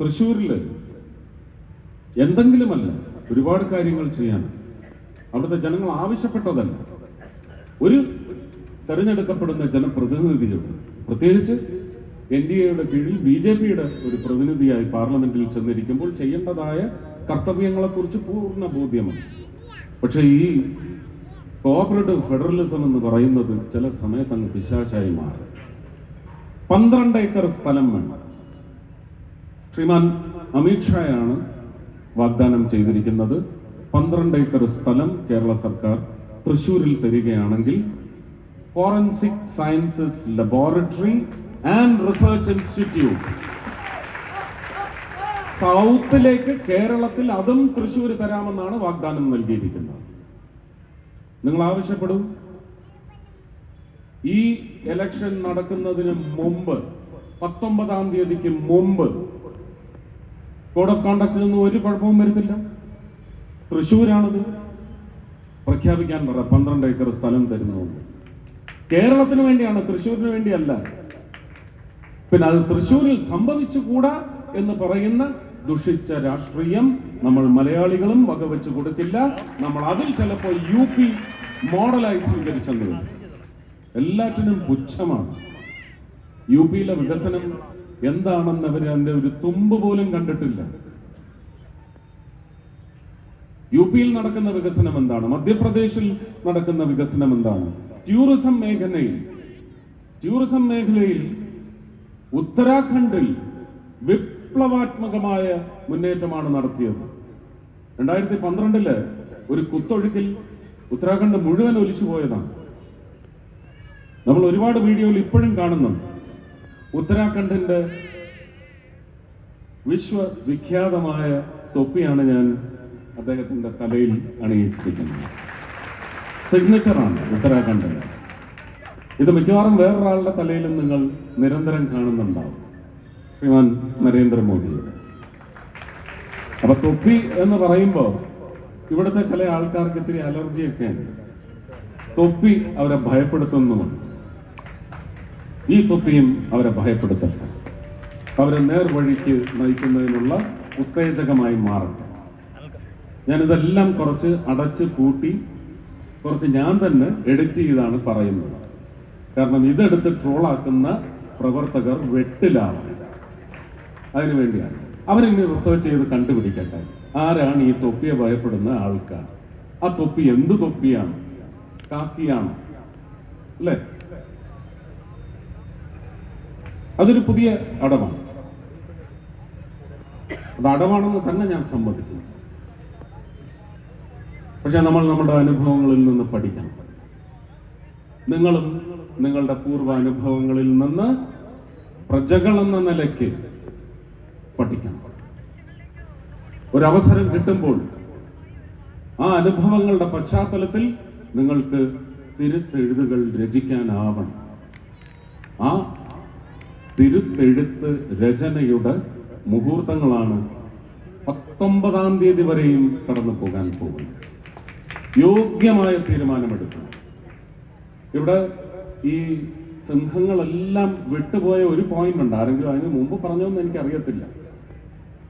തൃശ്ശൂരിൽ എന്തെങ്കിലുമല്ല ഒരുപാട് കാര്യങ്ങൾ ചെയ്യാൻ. അവിടുത്തെ ജനങ്ങൾ ആവശ്യപ്പെട്ടതല്ല. ഒരു തെരഞ്ഞെടുക്കപ്പെടുന്ന ജനപ്രതിനിധിയുണ്ട് പ്രത്യേകിച്ച് എൻ ഡി എയുടെ കീഴിൽ ബി ജെ പിയുടെ ഒരു പ്രതിനിധിയായി പാർലമെന്റിൽ ചെന്നിരിക്കുമ്പോൾ ചെയ്യേണ്ടതായ കർത്തവ്യങ്ങളെക്കുറിച്ച് പൂർണ ബോധ്യമാണ്. പക്ഷേ ഈ കോഓപ്പറേറ്റീവ് ഫെഡറലിസം എന്ന് പറയുന്നത് ചില സമയത്ത് അങ്ങ് പിശാശായി മാറും. പന്ത്രണ്ട് ഏക്കർ സ്ഥലം വേണം. ശ്രീമാൻ അമിത്ഷായാണ് വാഗ്ദാനം ചെയ്തിരിക്കുന്നത്. പന്ത്രണ്ട് ഏക്കർ സ്ഥലം കേരള സർക്കാർ തൃശൂരിൽ തരികയാണെങ്കിൽ forensic sciences laboratory and research institute സൗത്തിലേക്ക് കേരളത്തിൽ അതും തൃശ്ശൂർ തരാമെന്നാണ് വാഗ്ദാനം നൽകിയിരിക്കുന്നത്. നിങ്ങൾ ആവശ്യപ്പെടും? ഈ ഇലക്ഷൻ നടക്കുന്നതിന് മുമ്പ് പത്തൊമ്പതാം തീയതിക്ക് മുമ്പ് കോഡ് ഓഫ് കോണ്ടക്റ്റിനൊന്നും ഒരു കുഴപ്പവും വരുത്തില്ല. തൃശ്ശൂരാണത്. പ്രഖ്യാപിക്കാൻ പറ പന്ത്രണ്ട് ഏക്കർ സ്ഥലം തരുന്നതുകൊണ്ട്. കേരളത്തിന് വേണ്ടിയാണ് തൃശ്ശൂരിന് വേണ്ടിയല്ല. പിന്നെ അത് തൃശ്ശൂരിൽ സംഭവിച്ചുകൂടാ എന്ന് പറയുന്ന ദുഷിച്ച രാഷ്ട്രീയം നമ്മൾ മലയാളികളും വകവെച്ച് കൊടുക്കില്ല നമ്മൾ അതിൽ ചിലപ്പോൾ യു പി മോഡലായി സ്വീകരിച്ചെന്ന് എല്ലാറ്റിനും പുച്ഛമാണ്. യു പിയിലെ വികസനം എന്താണെന്ന് അവർ അതിന്റെ ഒരു തുമ്പ് പോലും കണ്ടിട്ടില്ല. യു പിയിൽ നടക്കുന്ന വികസനം എന്താണ്? മധ്യപ്രദേശിൽ നടക്കുന്ന വികസനം എന്താണ്? ടൂറിസം മേഖലയിൽ ടൂറിസം മേഖലയിൽ ഉത്തരാഖണ്ഡിൽ വിപ്ലവാത്മകമായ മുന്നേറ്റമാണ് നടത്തിയത്. രണ്ടായിരത്തി പന്ത്രണ്ടിൽ ഒരു കുത്തൊഴുക്കിൽ ഉത്തരാഖണ്ഡ് മുഴുവൻ ഒലിച്ചു പോയതാണ് നമ്മൾ ഒരുപാട് വീഡിയോയിൽ ഇപ്പോഴും കാണുന്നുണ്ട്. ഉത്തരാഖണ്ഡിന്റെ വിശ്വവിഖ്യാതമായ തൊപ്പിയാണ് ഞാൻ അദ്ദേഹത്തിന്റെ തലയിൽ അണിയിച്ചിരിക്കുന്നത്. സിഗ്നേച്ചറാണ് ഉത്തരാഖണ്ഡിന്. ഇത് മിക്കവാറും വേറൊരാളുടെ തലയിലും നിങ്ങൾ നിരന്തരം കാണുന്നുണ്ടാവും. ശ്രീമാൻ നരേന്ദ്രമോദിയുടെ. അപ്പൊ തൊപ്പി എന്ന് പറയുമ്പോൾ ഇവിടുത്തെ ചില ആൾക്കാർക്ക് ഇത്തിരി അലർജിയൊക്കെ ഉണ്ട് തൊപ്പി അവരെ ഭയപ്പെടുത്തുന്നുമുണ്ട്. ഈ തൊപ്പിയും അവരെ ഭയപ്പെടുത്തട്ടെ. അവരെ നേർവഴിക്ക് നയിക്കുന്നതിനുള്ള ഉത്തേജകമായി മാറട്ടെ. ഞാനിതെല്ലാം കുറച്ച് അടച്ച് കൂട്ടി കുറച്ച് ഞാൻ തന്നെ എഡിറ്റ് ചെയ്താണ് പറയുന്നത്. കാരണം ഇതെടുത്ത് ട്രോളാക്കുന്ന പ്രവർത്തകർ വെട്ടിലാണ്. അതിനു വേണ്ടിയാണ്. അവരിനി റിസർച്ച് ചെയ്ത് കണ്ടുപിടിക്കട്ടെ. ആരാണ് ഈ തൊപ്പിയെ ഭയപ്പെടുന്ന ആൾക്കാർ? ആ തൊപ്പി എന്ത് തൊപ്പിയാണ്? കാക്കിയാണ്? അല്ലേ? അതൊരു പുതിയ അടവാണ്. അത് അടവാണെന്ന് തന്നെ ഞാൻ സമ്മതിക്കുന്നു. പക്ഷെ നമ്മൾ നമ്മുടെ അനുഭവങ്ങളിൽ നിന്ന് പഠിക്കണം. നിങ്ങളും നിങ്ങളുടെ പൂർവ അനുഭവങ്ങളിൽ നിന്ന് പ്രജകൾ എന്ന നിലയ്ക്ക് പഠിക്കണം. ഒരവസരം കിട്ടുമ്പോൾ ആ അനുഭവങ്ങളുടെ പശ്ചാത്തലത്തിൽ നിങ്ങൾക്ക് തിരുത്തെഴുതുകൾ രചിക്കാനാവണം. ആ തിരുത്തെഴുത്ത് രചനയുടെ മുഹൂർത്തങ്ങളാണ് പത്തൊമ്പതാം തീയതി വരെയും കടന്നു പോകാൻ പോകുന്നത്. യോഗ്യമായ തീരുമാനമെടുക്കണം. ഇവിടെ ഈ സിംഹങ്ങളെല്ലാം വിട്ടുപോയ ഒരു പോയിന്റ് ഉണ്ട്. ആരെങ്കിലും അതിന് മുമ്പ് പറഞ്ഞോന്ന് എനിക്ക് അറിയത്തില്ല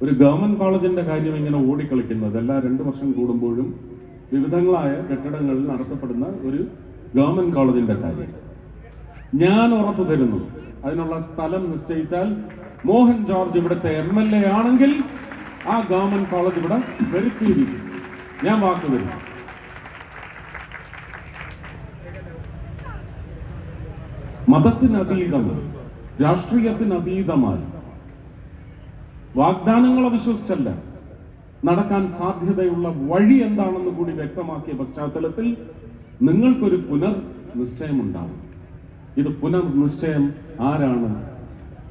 ഒരു ഗവൺമെന്റ് കോളേജിന്റെ കാര്യം ഇങ്ങനെ ഓടിക്കളിക്കുന്നത് എല്ലാ രണ്ടു വർഷം കൂടുമ്പോഴും വിവിധങ്ങളായ കെട്ടിടങ്ങളിൽ നടത്തപ്പെടുന്ന ഒരു ഗവൺമെന്റ് കോളേജിന്റെ കാര്യം. ഞാൻ ഉറപ്പു തരുന്നു. അതിനുള്ള സ്ഥലം നിശ്ചയിച്ചാൽ മോഹൻ ജോർജ് ഇവിടുത്തെ എം എൽ എ ആണെങ്കിൽ ആ ഗവൺമെന്റ് കോളേജ് ഇവിടെ വരുത്തിയിരിക്കും. ഞാൻ വാക്ക് തരും മതത്തിനതീതമായി രാഷ്ട്രീയത്തിനതീതമായി വാഗ്ദാനങ്ങളെ വിശ്വസിച്ചല്ല നടക്കാൻ സാധ്യതയുള്ള വഴി എന്താണെന്ന് കൂടി വ്യക്തമാക്കിയ പശ്ചാത്തലത്തിൽ നിങ്ങൾക്കൊരു പുനർ നിശ്ചയമുണ്ടാകും ഇത് പുനർനിശ്ചയം ആരാണ്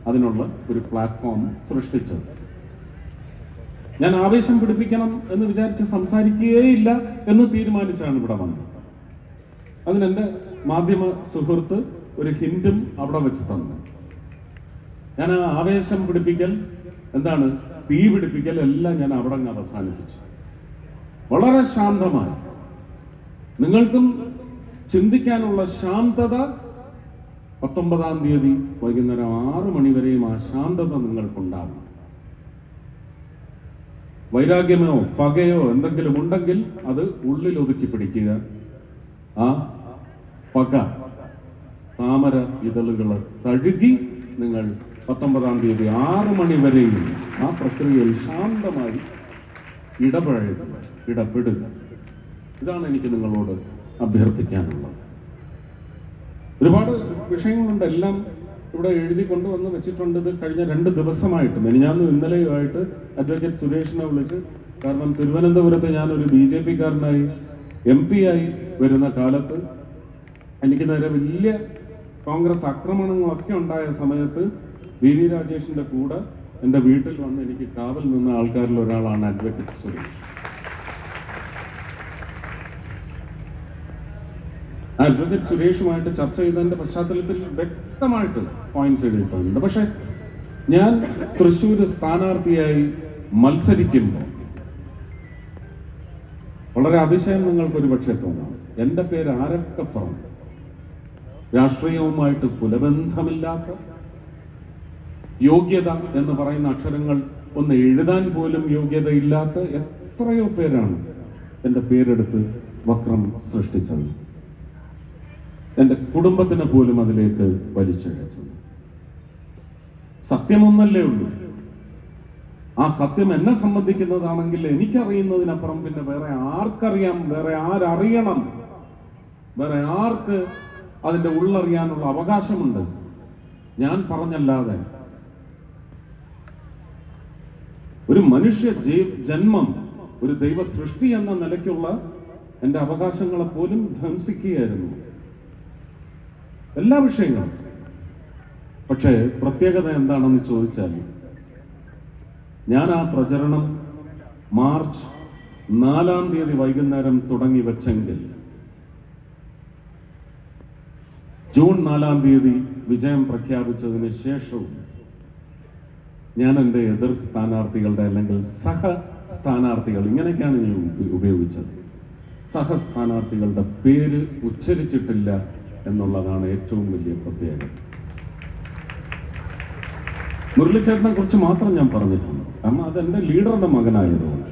അതിനുള്ള ഒരു പ്ലാറ്റ്ഫോം സൃഷ്ടിച്ചത്. ഞാൻ ആവേശം പിടിപ്പിക്കണം എന്ന് വിചാരിച്ച് സംസാരിക്കുകയില്ല എന്ന് തീരുമാനിച്ചാണ് ഇവിടെ വന്നത്. അതിന് എന്റെ മാധ്യമ സുഹൃത്ത് ഒരു ഹിന്റും അവിടെ വെച്ച് തന്നു. ഞാൻ ആ ആവേശം പിടിപ്പിക്കൽ എന്താണ് തീ പിടിപ്പിക്കൽ എല്ലാം ഞാൻ അവിടെ അങ്ങ് അവസാനിപ്പിച്ചു. വളരെ ശാന്തമായി. നിങ്ങൾക്കും ചിന്തിക്കാനുള്ള ശാന്തത പത്തൊമ്പതാം തീയതി വൈകുന്നേരം ആറ് മണിവരെയും ആ ശാന്തത നിങ്ങൾക്കുണ്ടാകും. വൈരാഗ്യമോ പകയോ എന്തെങ്കിലും ഉണ്ടെങ്കിൽ അത് ഉള്ളിൽ ഒതുക്കി പിടിക്കുക. ആ പക താമര ഇതളുകൾ തഴുകി നിങ്ങൾ പത്തൊമ്പതാം തീയതി ആറ് മണി വരെയും ആ പ്രക്രിയയിൽ ശാന്തമായി ഇടപഴകുക ഇടപെടുക. ഇതാണ് എനിക്ക് നിങ്ങളോട് അഭ്യർത്ഥിക്കാനുള്ളത്. ഒരുപാട് വിഷയങ്ങളുണ്ട് എല്ലാം ഇവിടെ എഴുതി കൊണ്ടുവന്ന് വെച്ചിട്ടുണ്ട്. ഇത് കഴിഞ്ഞ രണ്ട് ദിവസമായിട്ട്. മെനിഞ്ഞാന്ന് ഇന്നലെയുമായിട്ട് അഡ്വക്കേറ്റ് സുരേഷിനെ വിളിച്ച് കാരണം തിരുവനന്തപുരത്ത് ഞാനൊരു ബി ജെ പിക്കാരനായി എം പി ആയി വരുന്ന കാലത്ത് എനിക്ക് നേരെ വലിയ കോൺഗ്രസ് ആക്രമണങ്ങളൊക്കെ ഉണ്ടായ സമയത്ത് വി വി രാജേഷിന്റെ കൂടെ എന്റെ വീട്ടിൽ വന്ന് എനിക്ക് കാവൽ നിന്ന ആൾക്കാരിൽ ഒരാളാണ് അഡ്വക്കേറ്റ് സുരേഷ്. അഡ്വക്കേറ്റ് സുരേഷുമായിട്ട് ചർച്ച ചെയ്തതിന്റെ പശ്ചാത്തലത്തിൽ വ്യക്തമായിട്ട് പോയിന്റ്സ് എഴുതിയിട്ടുണ്ട് പക്ഷെ ഞാൻ തൃശ്ശൂർ സ്ഥാനാർത്ഥിയായി മത്സരിക്കുമ്പോൾ വളരെ അതിശയം നിങ്ങൾക്ക് ഒരു പക്ഷേ തോന്നാം. എന്റെ പേര് ആരൊക്കെ പറഞ്ഞു? രാഷ്ട്രീയവുമായിട്ട് പുലബന്ധമില്ലാത്ത യോഗ്യത എന്ന് പറയുന്ന അക്ഷരങ്ങൾ ഒന്ന് എഴുതാൻ പോലും യോഗ്യതയില്ലാത്ത എത്രയോ പേരാണ് എന്റെ പേരെടുത്ത് വക്രം സൃഷ്ടിച്ചത്. എന്റെ കുടുംബത്തിനെ പോലും അതിലേക്ക് വലിച്ചിഴച്ചത്. സത്യമൊന്നല്ലേ ഉള്ളൂ. ആ സത്യം എന്നെ സംബന്ധിക്കുന്നതാണെങ്കിൽ എനിക്കറിയുന്നതിനപ്പുറം പിന്നെ വേറെ ആർക്കറിയാം വേറെ ആരറിയണം വേറെ ആർക്ക് അതിന്റെ ഉള്ളറിയാനുള്ള അവകാശമുണ്ട്. ഞാൻ പറഞ്ഞല്ലാതെ ഒരു മനുഷ്യ ജന്മം ഒരു ദൈവ സൃഷ്ടി എന്ന നിലയ്ക്കുള്ള എന്റെ അവകാശങ്ങളെ പോലും ധ്വംസിക്കുകയായിരുന്നു. എല്ലാ വിഷയങ്ങളും. പക്ഷേ പ്രത്യേകത എന്താണെന്ന് ചോദിച്ചാൽ ഞാൻ ആ പ്രചരണം മാർച്ച് നാലാം തീയതി വൈകുന്നേരം തുടങ്ങി വെച്ചെങ്കിൽ ജൂൺ നാലാം തീയതി വിജയം പ്രഖ്യാപിച്ചതിന് ശേഷവും ഞാൻ എന്റെ എതിർ സ്ഥാനാർത്ഥികളുടെ അല്ലെങ്കിൽ സഹ സ്ഥാനാർത്ഥികൾ ഇങ്ങനെയൊക്കെയാണ് ഞാൻ ഉപയോഗിച്ചത്. സഹ സ്ഥാനാർത്ഥികളുടെ പേര് ഉച്ചരിച്ചിട്ടില്ല എന്നുള്ളതാണ് ഏറ്റവും വലിയ പ്രത്യേകത. മുരളിച്ചേട്ടനെ കുറിച്ച് മാത്രം ഞാൻ പറഞ്ഞിട്ടുണ്ട്. കാരണം അതെന്റെ ലീഡറുടെ മകനായതുകൊണ്ട്.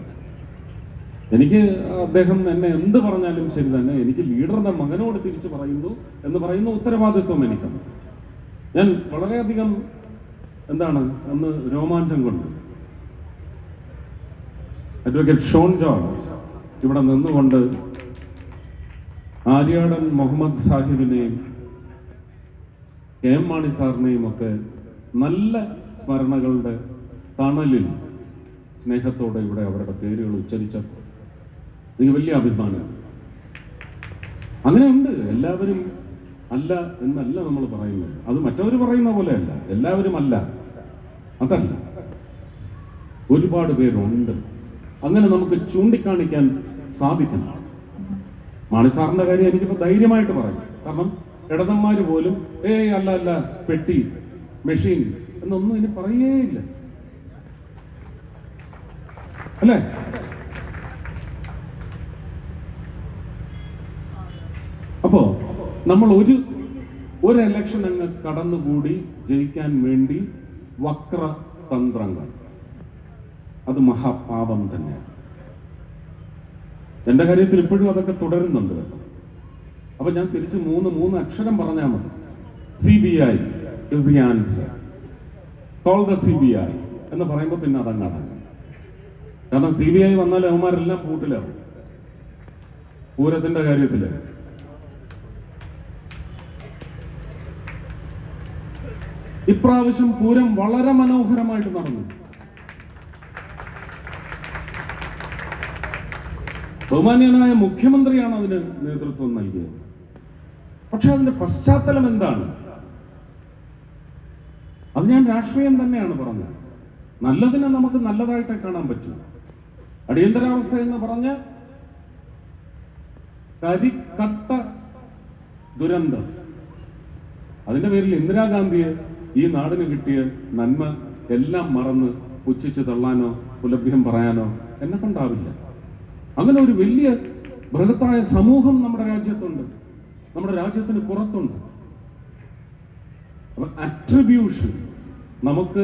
എനിക്ക് അദ്ദേഹം എന്നെ എന്ത് പറഞ്ഞാലും ശരി തന്നെ എനിക്ക് ലീഡറുടെ മകനോട് തിരിച്ചു പറയുന്നു എന്ന് പറയുന്ന ഉത്തരവാദിത്വം എനിക്കുണ്ട്. ഞാൻ വളരെയധികം എന്താണ് അന്ന് രോമാഞ്ചം കൊണ്ട്. അഡ്വക്കേറ്റ് ഷോൺ ജോർജ് ഇവിടെ നിന്നുകൊണ്ട് ആര്യാടൻ മുഹമ്മദ് സാഹിബിനെയും കെ എം മാണി സാറിനെയും ഒക്കെ നല്ല സ്മരണകളുടെ തണലിൽ സ്നേഹത്തോടെ ഇവിടെ അവരുടെ പേരുകൾ ഉച്ചരിച്ചപ്പോൾ എനിക്ക് വലിയ അഭിമാനമാണ്. അങ്ങനെയുണ്ട് എല്ലാവരും അല്ല എന്നല്ല നമ്മൾ പറയുന്നത്. അത് മറ്റവർ പറയുന്ന പോലെയല്ല. എല്ലാവരും അല്ല. അതല്ല. ഒരുപാട് പേരുണ്ട്. അങ്ങനെ നമുക്ക് ചൂണ്ടിക്കാണിക്കാൻ സാധിക്കണം. മാണി സാറിന്റെ കാര്യം എനിക്കിപ്പോ ധൈര്യമായിട്ട് പറയാം. കാരണം ഇടതന്മാര് പോലും ഏയ് അല്ല അല്ല പെട്ടി മെഷീൻ എന്നൊന്നും ഇനി പറയേയില്ല അല്ലേ? അപ്പോ നമ്മൾ ഒരു ഒരു എലക്ഷൻ അങ്ങ് കടന്നുകൂടി ജയിക്കാൻ വേണ്ടി വക്രതന്ത്രങ്ങൾ. അത് മഹാപാപം തന്നെയാണ്. എന്റെ കാര്യത്തിൽ ഇപ്പോഴും അതൊക്കെ തുടരുന്നുണ്ട്. അപ്പൊ ഞാൻ തിരിച്ച് മൂന്ന് മൂന്ന് അക്ഷരം പറഞ്ഞാൽ മതി. C B I is the answer call the C B I എന്ന് പറയുമ്പോൾ പിന്നെ അതങ്ങ് അടങ്ങും. കാരണം സി ബി ഐ വന്നാൽ അവന്മാരെല്ലാം കൂട്ടിലാവും. പൂരത്തിന്റെ കാര്യത്തിൽ ഇപ്രാവശ്യം പൂരം വളരെ മനോഹരമായിട്ട് നടന്നു. ബഹുമാന്യനായ മുഖ്യമന്ത്രിയാണ് അതിന് നേതൃത്വം നൽകിയത്. പക്ഷെ അതിന്റെ പശ്ചാത്തലം എന്താണ്? അത് ഞാൻ രാഷ്ട്രീയം തന്നെയാണ് പറഞ്ഞത്. നല്ലതിനെ നമുക്ക് നല്ലതായിട്ടേ കാണാൻ പറ്റൂ. അടിയന്തരാവസ്ഥ എന്ന് പറഞ്ഞ് കരിക്കട്ട ദുരന്തം. അതിന്റെ പേരിൽ ഇന്ദിരാഗാന്ധിയെ ഈ നാടിന് കിട്ടിയ നന്മ എല്ലാം മറന്ന് പുച്ഛിച്ച് തള്ളാനോ പുലഭ്യം പറയാനോ എന്നെ കൊണ്ടാവില്ല. അങ്ങനെ ഒരു വലിയ ബൃഹത്തായ സമൂഹം നമ്മുടെ രാജ്യത്തുണ്ട്. നമ്മുടെ രാജ്യത്തിന് പുറത്തുണ്ട്. അപ്പൊ അട്രിബ്യൂഷൻ നമുക്ക്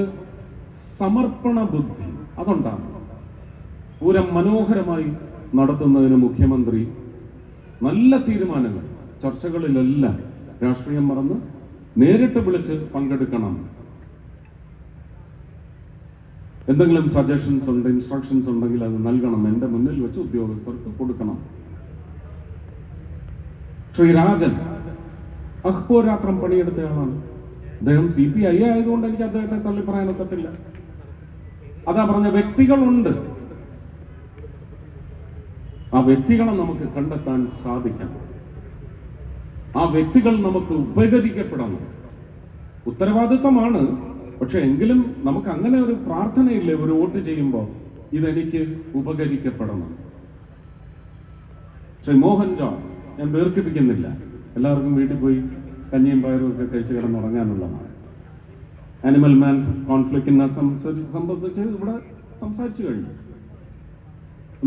സമർപ്പണ ബുദ്ധി അതുണ്ടാകും. പൂരം മനോഹരമായി നടത്തുന്നതിന് മുഖ്യമന്ത്രി നല്ല തീരുമാനങ്ങൾ. ചർച്ചകളിലെല്ലാം രാഷ്ട്രീയം മറന്ന് നേരിട്ട് വിളിച്ച് പങ്കെടുക്കണം. എന്തെങ്കിലും സജഷൻസ് ഉണ്ട് ഇൻസ്ട്രക്ഷൻസ് ഉണ്ടെങ്കിൽ അത് നൽകണം. എന്റെ മുന്നിൽ വെച്ച് ഉദ്യോഗസ്ഥർക്ക് കൊടുക്കണം. ശ്രീരാജൻ അഹ്പോരാത്രം പണിയെടുത്തയാളാണ്. അദ്ദേഹം സി പി ഐ ആയതുകൊണ്ട് എനിക്ക് അദ്ദേഹത്തെ തള്ളി പറയാനൊക്കത്തില്ല അതാ പറഞ്ഞ വ്യക്തികളുണ്ട്. ആ വ്യക്തികളെ നമുക്ക് കണ്ടെത്താൻ സാധിക്കണം ആ വ്യക്തികൾ നമുക്ക് ഉപകരിക്കപ്പെടണം. ഉത്തരവാദിത്വമാണ് പക്ഷെ എങ്കിലും നമുക്ക് അങ്ങനെ ഒരു പ്രാർത്ഥനയില്ലേ ഒരു വോട്ട് ചെയ്യുമ്പോൾ ഇതെനിക്ക് ഉപകരിക്കപ്പെടണം. ശ്രീ മോഹൻ ജോൺ ഞാൻ ദീർഘിപ്പിക്കുന്നില്ല. എല്ലാവർക്കും വീട്ടിൽ പോയി കഞ്ഞിയും പയറും ഒക്കെ കഴിച്ച് കിടന്നുറങ്ങാനുള്ളതാണ്. ആനിമൽ മാൻ കോൺഫ്ലിക്റ്റിനെ സംബന്ധിച്ച് ഇവിടെ സംസാരിച്ചു കഴിഞ്ഞു.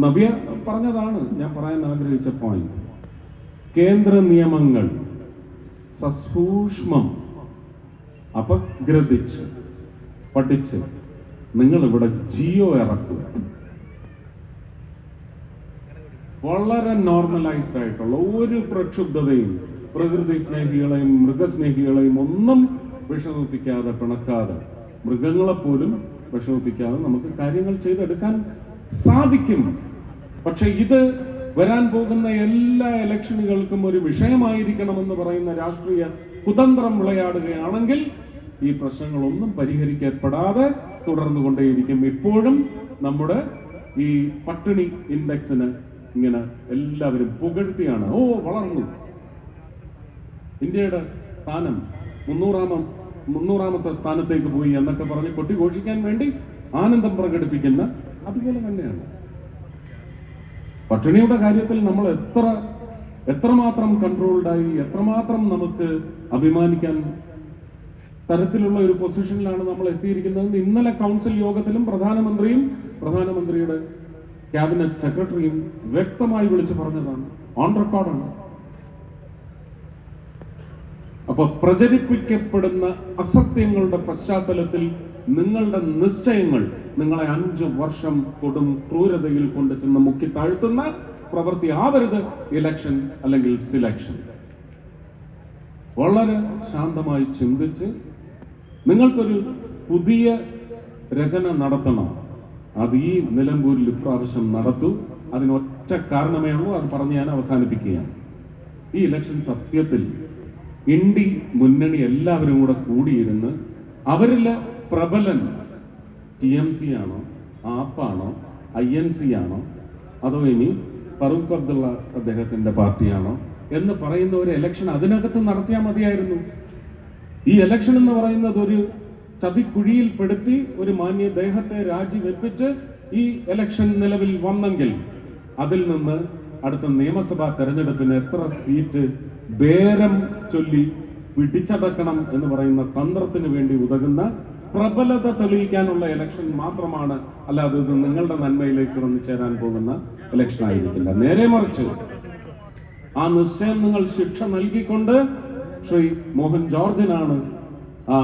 നബിയ പറഞ്ഞതാണ് ഞാൻ പറയാൻ ആഗ്രഹിച്ച പോയിന്റ് കേന്ദ്ര നിയമങ്ങൾ സസൂക്ഷ്മം അപഗ്രഥിച്ച്. പഠിച്ച് നിങ്ങൾ ഇവിടെ ജിയോ ഇറക്കുക. വളരെ നോർമലൈസ്ഡ് ആയിട്ടുള്ള ഒരു പ്രക്ഷുബ്ധതയും പ്രകൃതി സ്നേഹികളെയും മൃഗസ്നേഹികളെയും ഒന്നും വിഷമിപ്പിക്കാതെ പിണക്കാതെ മൃഗങ്ങളെപ്പോലും വിഷമിപ്പിക്കാതെ നമുക്ക് കാര്യങ്ങൾ ചെയ്തെടുക്കാൻ സാധിക്കും. പക്ഷെ ഇത് വരാൻ പോകുന്ന എല്ലാ ഇലക്ഷനുകൾക്കും ഒരു വിഷയമായിരിക്കണമെന്ന് പറയുന്ന രാഷ്ട്രീയ കുതന്ത്രം വിളയാടുകയാണെങ്കിൽ ഈ പ്രശ്നങ്ങളൊന്നും പരിഹരിക്കപ്പെടാതെ തുടർന്നു കൊണ്ടേയിരിക്കും ഇപ്പോഴും നമ്മുടെ ഈ പട്ടിണി ഇൻഡെക്സിന് ഇങ്ങനെ എല്ലാവരും പുകഴ്ത്തിയാണ്. ഓ വളർന്നു. ഇന്ത്യയുടെ സ്ഥാനം മുന്നൂറാമം മുന്നൂറാമത്തെ സ്ഥാനത്തേക്ക് പോയി എന്നൊക്കെ പറഞ്ഞ് കൊട്ടിഘോഷിക്കാൻ വേണ്ടി ആനന്ദം പ്രകടിപ്പിക്കുന്ന അതുപോലെ തന്നെയാണ്. പട്ടിണിയുടെ കാര്യത്തിൽ നമ്മൾ എത്ര എത്രമാത്രം കൺട്രോൾഡായി എത്രമാത്രം നമുക്ക് അഭിമാനിക്കാൻ തരത്തിലുള്ള ഒരു പൊസിഷനിലാണ് നമ്മൾ എത്തിയിരിക്കുന്നത്. ഇന്നലെ കൗൺസിൽ യോഗത്തിലും പ്രധാനമന്ത്രിയും പ്രധാനമന്ത്രിയുടെ ക്യാബിനറ്റ് സെക്രട്ടറിയും വ്യക്തമായി വിളിച്ചു പറഞ്ഞതാണ്. ഓൺ റെക്കോർഡാണ് അപ്പൊ പ്രചരിപ്പിക്കപ്പെടുന്ന അസത്യങ്ങളുടെ പശ്ചാത്തലത്തിൽ നിങ്ങളുടെ നിശ്ചയങ്ങൾ നിങ്ങളെ അഞ്ച് വർഷം കൊടും ക്രൂരതയിൽ കൊണ്ട് ചെന്ന് മുക്കി താഴ്ത്തുന്ന പ്രവൃത്തി ആവരുത്. ഇലക്ഷൻ അല്ലെങ്കിൽ സിലക്ഷൻ വളരെ ശാന്തമായി ചിന്തിച്ച് നിങ്ങൾക്കൊരു പുതിയ രചന നടത്തണം. അത് ഈ നിലമ്പൂരിൽ ഇപ്രാവശ്യം നടത്തൂ. അതിനൊറ്റ കാരണമേ ഉള്ളൂ. അത് പറഞ്ഞ് ഞാൻ അവസാനിപ്പിക്കുകയാണ്. ഈ ഇലക്ഷൻ സത്യത്തിൽ ഇന്ത്യ മുന്നണി എല്ലാവരും കൂടെ കൂടിയിരുന്ന് അവരിലെ പ്രബലൻ ടി എം സി ആണോ ആപ്പാണോ ഐ എൻ സി ആണോ അതോ ഇനി ഫറൂഖ് അബ്ദുള്ള അദ്ദേഹത്തിന്റെ പാർട്ടിയാണോ എന്ന് പറയുന്ന ഒരു ഇലക്ഷൻ അതിനകത്ത് നടത്തിയാൽ മതിയായിരുന്നു. ഈ ഇലക്ഷൻ എന്ന് പറയുന്നത് ഒരു ചതിക്കുഴിയിൽ പെടുത്തി ഒരു മാന്യ ദേഹത്തെ രാജിവെപ്പിച്ച് ഈ ഇലക്ഷൻ നിലവിൽ വന്നെങ്കിൽ അതിൽ നിന്ന് അടുത്ത നിയമസഭാ തെരഞ്ഞെടുപ്പിന് എത്ര സീറ്റ് ബേരം ചൊല്ലി പിടിച്ചടക്കണം എന്ന് പറയുന്ന തന്ത്രത്തിന് വേണ്ടി ഉതകുന്ന പ്രബലത തെളിയിക്കാനുള്ള ഇലക്ഷൻ മാത്രമാണ് അല്ലാതെ ഇത് നിങ്ങളുടെ നന്മയിലേക്ക് വന്നു ചേരാൻ പോകുന്ന ഇലക്ഷൻ ആയിരിക്കില്ല. നേരെ മറിച്ച് ആ നിശ്ചയം നിങ്ങൾ ശിക്ഷ നൽകിക്കൊണ്ട് ശ്രീ മോഹൻ ജോർജിനാണ് ആ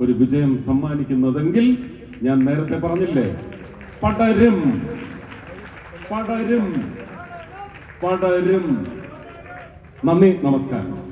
ഒരു വിജയം സമ്മാനിക്കുന്നതെങ്കിൽ ഞാൻ നേരത്തെ പറഞ്ഞില്ലേ? പടരും പടരും പടരും. നന്ദി നമസ്കാരം.